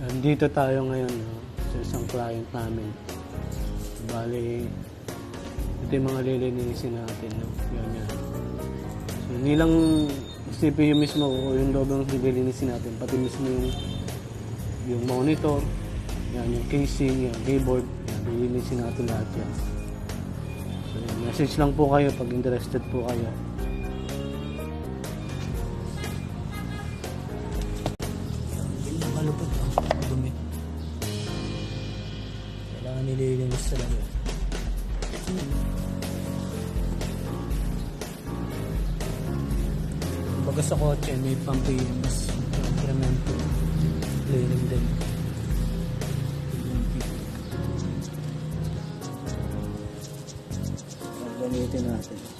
Nandito tayo ngayon no, sa isang client namin. Bali, ito yung mga lilinisin natin. No? Yan, yan. So, hindi lang mismo o yung loob ng lilinisin natin, pati mismo yung, yung monitor, yan, yung casing, yung keyboard, yan, lilinisin natin lahat yan. So, yan, message lang po kayo pag interested po kayo. Malupot ang nililinis talaga. Kumbaga sa kotse, may pampilis. Incremento. Cleaning din. Gamitin natin.